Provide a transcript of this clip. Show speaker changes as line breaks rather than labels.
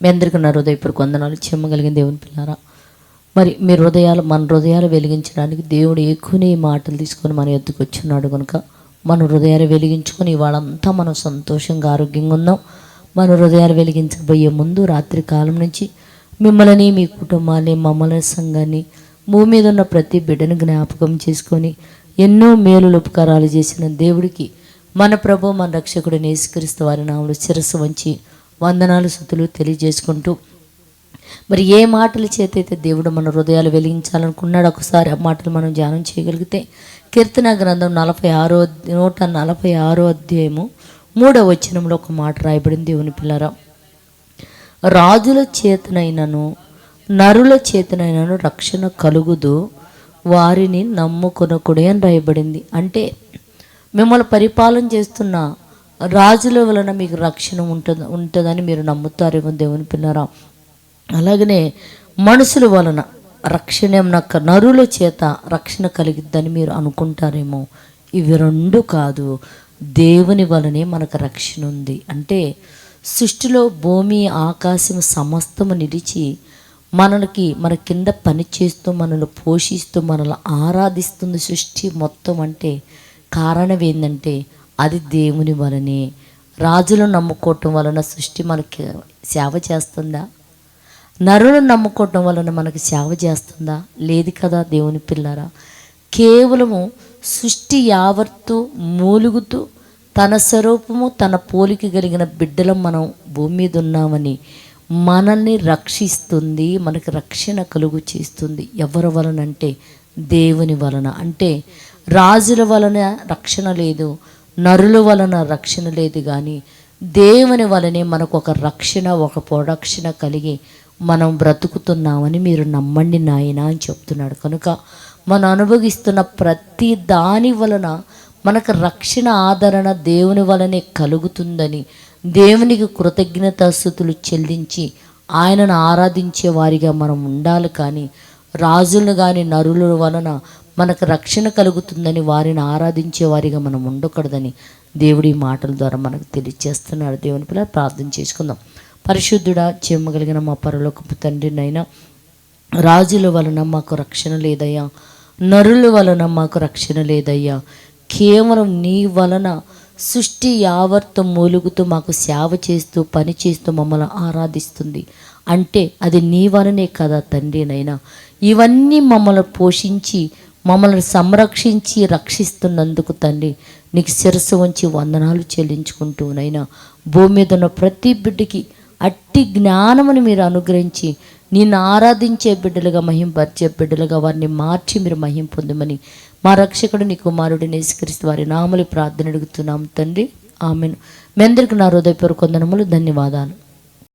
మీ అందరికీ నా హృదయపూర్వక వందనాలు. చెమ్మగలిగిన దేవుని పిల్లారా మరి మీ హృదయాలు మన హృదయాలు వెలిగించడానికి దేవుడు ఎక్కువనే ఈ మాటలు తీసుకొని మన ఎద్దుకు వచ్చిన్నాడు కనుక మన హృదయాలు వెలిగించుకొని ఇవాళంతా మనం సంతోషంగా ఆరోగ్యంగా ఉందాం. మన హృదయాలు వెలిగించబోయే ముందు రాత్రి కాలం నుంచి మిమ్మల్ని మీ కుటుంబాన్ని మమ్మల్ని సంఘాన్ని భూమి మీద ఉన్న ప్రతి బిడ్డను జ్ఞాపకం చేసుకొని ఎన్నో మేలులు ఉపకారాలు చేసిన దేవుడికి మన ప్రభు మన రక్షకుడు నేసుకరిస్తూ వారి నామలు శిరస్సు వంచి వందనాలు సుతులు తెలియజేసుకుంటూ మరి ఏ మాటల చేత అయితే దేవుడు మన హృదయాలు వెలిగించాలనుకున్నాడు ఒకసారి ఆ మాటలు మనం ధ్యానం చేయగలిగితే కీర్తన గ్రంథం నలభై ఆరో నూట నలభై ఆరో అధ్యాయము మూడవ వచనంలో ఒక మాట రాయబడింది దేవుని పిల్లరా. రాజుల చేతనైనను నరుల చేతనైనను రక్షణ కలుగుదు వారిని నమ్ముకొనకుడే అని రాయబడింది. అంటే మిమ్మల్ని పరిపాలన చేస్తున్న రాజుల వలన మీకు రక్షణ ఉంటుంది ఉంటుందని మీరు నమ్ముతారేమో దేవుని పిల్లరా. అలాగనే మనుషుల వలన రక్షణ ఏమనక్క నరుల చేత రక్షణ కలిగిద్దని మీరు అనుకుంటారేమో. ఇవి రెండు కాదు. దేవుని వలనే మనకు రక్షణ ఉంది. అంటే సృష్టిలో భూమి ఆకాశం సమస్తము నిలిచి మనకి మన కింద పని చేస్తూ మనల్ని పోషిస్తూ మనల్ని ఆరాధిస్తుంది సృష్టి మొత్తం అంటే కారణం ఏంటంటే అది దేవుని వలనే. రాజులను నమ్ముకోవటం వలన సృష్టి మనకి సేవ చేస్తుందా? నరులను నమ్ముకోవటం వలన మనకి సేవ చేస్తుందా? లేదు కదా దేవుని పిల్లరా? కేవలము సృష్టి యావత్తు మూలుగుతూ తన స్వరూపము తన పోలిక కలిగిన బిడ్డలం మనం భూమి మీద ఉన్నామని మనల్ని రక్షిస్తుంది మనకి రక్షణ కలుగు చేస్తుంది. ఎవరి వలన అంటే దేవుని వలన. అంటే రాజుల వలన రక్షణ లేదు నరుల వలన రక్షణ లేదు కానీ దేవుని వలనే మనకు ఒక రక్షణ ఒక ప్రొడక్షణ కలిగి మనం బ్రతుకుతున్నామని మీరు నమ్మండి నాయన అని చెప్తున్నాడు. కనుక మనం అనుభవిస్తున్న ప్రతి దాని వలన మనకు రక్షణ ఆదరణ దేవుని వలనే కలుగుతుందని దేవునికి కృతజ్ఞతాస్థుతులు చెల్లించి ఆయనను ఆరాధించే వారిగా మనం ఉండాలి. కానీ రాజులను కానీ నరుల వలన మనకు రక్షణ కలుగుతుందని వారిని ఆరాధించే వారిగా మనం ఉండకూడదని దేవుడి మాటల ద్వారా మనకు తెలియజేస్తున్నాడు. దేవుని పిల్ల ప్రార్థన చేసుకుందాం. పరిశుద్ధుడా చెమ్మగలిగిన మా పరలోకపు తండ్రినైనా రాజుల వలన మాకు రక్షణ లేదయ్యా. నరుల వలన మాకు రక్షణ లేదయ్యా. కేవలం నీ వలన సృష్టి యావర్త మూలుగుతూ మాకు సేవ చేస్తూ పని చేస్తూ మమ్మల్ని ఆరాధిస్తుంది. అంటే అది నీ వలనే కదా తండ్రినైనా. ఇవన్నీ మమ్మల్ని పోషించి మమ్మల్ని సంరక్షించి రక్షిస్తున్నందుకు తండ్రి నీకు శిరస్సు వంచి వందనాలు చెల్లించుకుంటూ నైనా భూమి మీద ఉన్న ప్రతి బిడ్డకి అట్టి జ్ఞానమును మీరు అనుగ్రహించి నిన్ను ఆరాధించే బిడ్డలుగా మహింపరిచే బిడ్డలుగా వారిని మార్చి మీరు మహిం పొందమని మా రక్షకుడు నీ కుమారుడు నిస్కరిస్తూ వారి నామలు ప్రార్థన అడుగుతున్నాం తండ్రి. ఆమెను. మీ అందరికి నా హృదయపూర్వక వందనములు ధన్యవాదాలు.